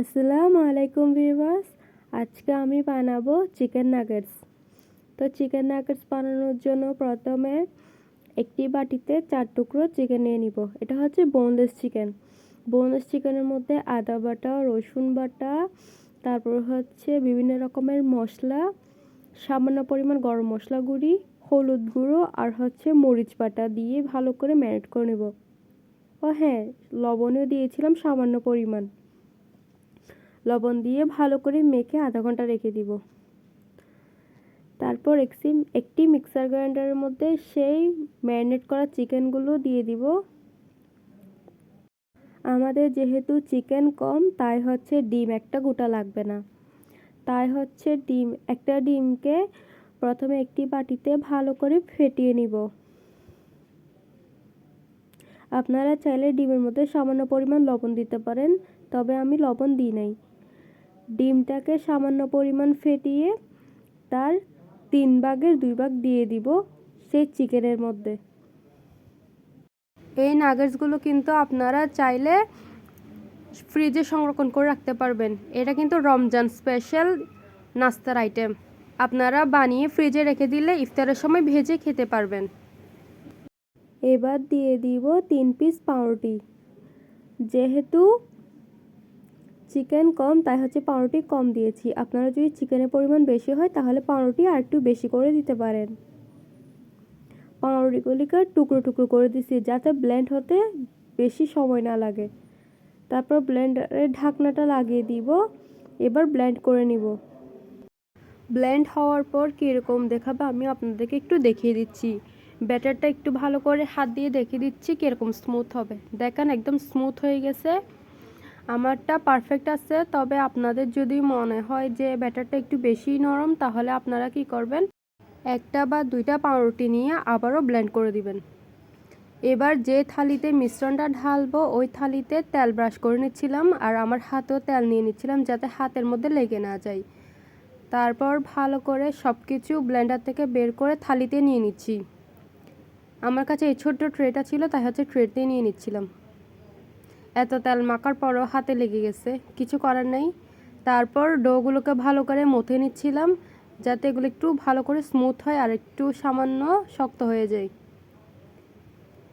আসসালামু আলাইকুম ভিউয়ার্স। আজকে আমি বানাবো চিকেন নাগেটস। তো চিকেন নাগেটস বানানোর জন্য প্রথমে একটি বাটিতে চার টুকরো চিকেন নিয়ে নিব। এটা হচ্ছে বোনলেস চিকেন। বোনলেস চিকেনের মধ্যে আদা বাটা, রসুন বাটা, তারপর হচ্ছে বিভিন্ন রকমের মশলা, সামান্য পরিমাণ গরম মশলা গুঁড়ি, হলুদ গুঁড়ো আর হচ্ছে মরিচ বাটা দিয়ে ভালো করে ম্যারিনেট করে নেব। ও হ্যাঁ লবণও দিয়েছিলাম সামান্য পরিমাণ। লবণ দিয়ে ভালো করে মেখে আধা ঘণ্টা রেখে দিব। তারপর একটি একটি মিক্সার গ্রাইন্ডারের মধ্যে সেই ম্যারিনেট করা চিকেনগুলো দিয়ে দিব। আমাদের যেহেতু চিকেন কম, তাই হচ্ছে ডিম, একটা গোটা লাগবে না। তাই হচ্ছে ডিম, একটা ডিমকে প্রথমে একটি বাটিতে ভালো করে ফেটিয়ে নিব। আপনারা চাইলে ডিমের মধ্যে সামান্য পরিমাণ লবণ দিতে পারেন, তবে আমি লবণ দিই নাই। ডিমটাকে সামান্য পরিমাণ ফেটিয়ে তার তিন ভাগের দুই ভাগ দিয়ে দিব সেই চিকেনের মধ্যে। এই নাগেটসগুলো কিন্তু আপনারা চাইলে ফ্রিজে সংরক্ষণ করে রাখতে পারবেন। এটা কিন্তু রমজান স্পেশাল নাস্তার আইটেম আপনারা বানিয়ে ফ্রিজে রেখে দিলে ইফতারের সময় ভেজে খেতে পারবেন। এবার দিয়ে দিব তিন পিস পাউরুটি। যেহেতু চিকেন কম, তাই হচ্ছে পাউরুটি কম দিয়েছি। আপনারা যদি চিকেনের পরিমাণ বেশি হয়, তাহলে পাউরুটি আর একটু বেশি করে দিতে পারেন। পাউরুটিগুলিকে টুকরো টুকরো করে দিছি, যাতে ব্লেন্ড হতে বেশি সময় না লাগে। তারপর ব্লেন্ডারের ঢাকনাটা লাগিয়ে দিব, এবার ব্লেন্ড করে নিব। ব্লেন্ড হওয়ার পর কীরকম দেখাবে আমি আপনাদেরকে একটু দেখিয়ে দিচ্ছি। ব্যাটারটা একটু ভালো করে হাত দিয়ে দেখিয়ে দিচ্ছি কীরকম স্মুথ হবে। দেখেন একদম স্মুথ হয়ে গেছে। আমারটা পারফেক্ট আছে, তবে আপনাদের যদি মনে হয় যে ব্যাটারটা একটু বেশি নরম, তাহলে আপনারা কি করবেন? একটা বা দুইটা পাউরুটি নিয়ে আবারও ব্লেন্ড করে দিবেন। এবার যে থালিতে মিশ্রণটা ঢালবো, ওই থালিতে তেল ব্রাশ করে নিচ্ছিলাম, আর আমার হাতেও তেল নিয়ে নিচ্ছিলাম যাতে হাতের মধ্যে লেগে না যায়। তারপর ভালো করে সব কিছু ব্লেন্ডার থেকে বের করে থালিতে নিয়ে নিচ্ছি। আমার কাছে এই ছোট্ট ট্রেটা ছিল, তাই হচ্ছে ট্রেতে নিয়ে নিচ্ছিলাম। এত তেল মাখার পরও হাতে লেগে গেছে, কিছু করার নেই। তারপর ডোগুলোকে ভালো করে মথে নিচ্ছিলাম, যাতে এগুলো একটু ভালো করে স্মুথ হয় আর একটু সামান্য শক্ত হয়ে যায়।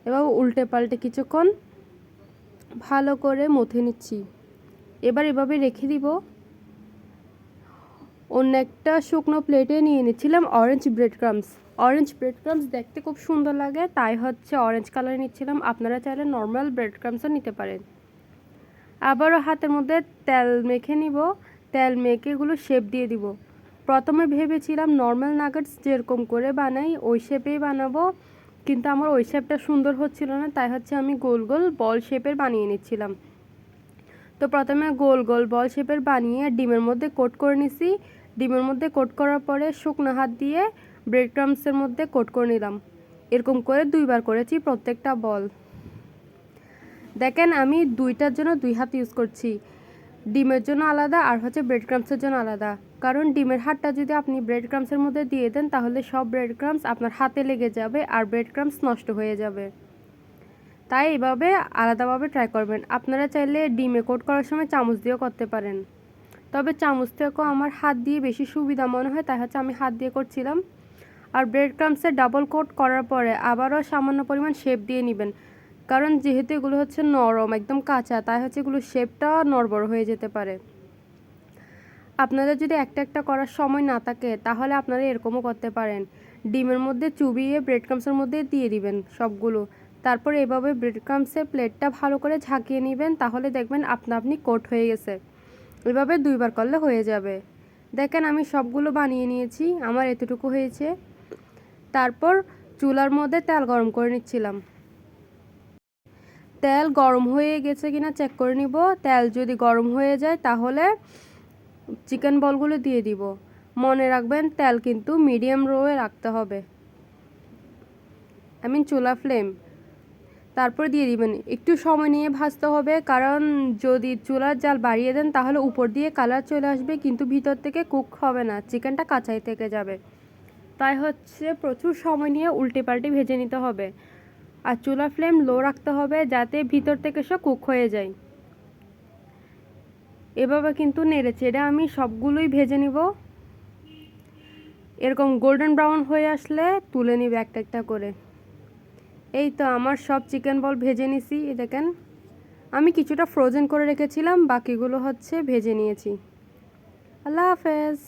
এবার উল্টে পাল্টে কিছুক্ষণ ভালো করে মথে নিচ্ছি। এবার এভাবে রেখে দিব। অন্য একটা শুকনো প্লেটে নিয়ে নিচ্ছিলাম orange bread crumbs orange bread crumbs দেখতে খুব সুন্দর লাগে, তাই হচ্ছে অরেঞ্জ কালার নিচ্ছিলাম। আপনারা চাইলে নর্মাল ব্রেড ক্রামসও নিতে পারেন। আবারও হাতের মধ্যে তেল মেখে নিব। তেল মেখে এগুলো শেপ দিয়ে দিব। প্রথমে ভেবেছিলাম নর্মাল নাগেটস যেরকম করে বানাই, ওই শেপেই বানাবো। কিন্তু আমার ওই শেপটা সুন্দর হচ্ছিল না, তাই হচ্ছে আমি গোল গোল বল শেপের বানিয়ে নিচ্ছিলাম। তো প্রথমে গোল গোল বল শেপের বানিয়ে ডিমের মধ্যে কোট করে নিছি। ডিমের মধ্যে কোট করার পরে শুকনো হাত দিয়ে ব্রেড ক্রামসের মধ্যে কোট করে নিলাম। এরকম করে দুইবার করেছি প্রত্যেকটা বল দেখেন, আমি দুইটার জন্য দুই হাত ইউজ করছি। ডিমের জন্য আলাদা আর হচ্ছে ব্রেড ক্রামসের জন্য আলাদা। কারণ ডিমের হাতটা যদি আপনি ব্রেড ক্রামসের মধ্যে দিয়ে দেন, তাহলে সব ব্রেড ক্রামস আপনার হাতে লেগে যাবে আর ব্রেড ক্রামস নষ্ট হয়ে যাবে। তাই এভাবে আলাদাভাবে ট্রাই করবেন। আপনারা চাইলে ডিমে কোট করার সময় চামচ দিয়েও করতে পারেন। তবে চামচ থেকেও আমার হাত দিয়ে বেশি সুবিধা মনে হয়, তাই হচ্ছে আমি হাত দিয়ে করছিলাম। আর ব্রেড ক্রামসের ডাবল কোট করার পরে আবারও সামান্য পরিমাণ শেপ দিয়ে নেবেন। কারণ যেহেতু এগুলো হচ্ছে নরম, একদম কাঁচা, তাই হচ্ছে এগুলো শেপটা নড়বড় হয়ে যেতে পারে। আপনাদের যদি একটা একটা করার সময় না থাকে, তাহলে আপনারা এরকমও করতে পারেন। ডিমের মধ্যে চুবিয়ে ব্রেড ক্রামসের মধ্যে দিয়ে দিবেন সবগুলো। তারপর এভাবে ব্রেড ক্রামসের প্লেটটা ভালো করে ঝাঁকিয়ে নেবেন, তাহলে দেখবেন আপনা আপনি কোট হয়ে গেছে। এভাবে দুইবার করলে হয়ে যাবে। দেখেন আমি সবগুলো বানিয়ে নিয়েছি, আমার এতটুকু হয়েছে। তারপর চুলার মধ্যে তেল গরম করে নিচ্ছিলাম। তেল গরম হয়ে গেছে কিনা চেক করে নিব। তেল যদি গরম হয়ে যায় তাহলে চিকেন বলগুলো দিয়ে দিব। মনে রাখবেন তেল কিন্তু মিডিয়াম রোয়ে রাখতে হবে। আই মিন চুলা ফ্লেম তারপর দিয়ে দিবেন। একটু সময় নিয়ে ভাজতে হবে কারণ যদি চুলার জাল বাড়িয়ে দেন তাহলে উপর দিয়ে কালার চলে আসবে কিন্তু ভিতর থেকে কুক হবে না চিকেনটা কাঁচাই থেকে যাবে। তাই হচ্ছে প্রচুর সময় নিয়ে উল্টে পাল্টে ভেজে নিতে হবে। আর চুলা ফ্লেম লো রাখতে হবে যাতে ভিতর থেকে সব কুক হয়ে যায়। এভাবে কিন্তু নেড়ে চেড়ে আমি সবগুলোই ভেজে নিব। এরকম গোল্ডেন ব্রাউন হয়ে আসলে তুলে নিবে একটা একটা করে। এই তো আমার সব চিকেন বল ভেজে নিছি দেখেন। আমি কিছুটা ফ্রোজেন করে রেখেছিলাম, বাকিগুলো হচ্ছে ভেজে নিয়েছি। আল্লাহ হাফেজ।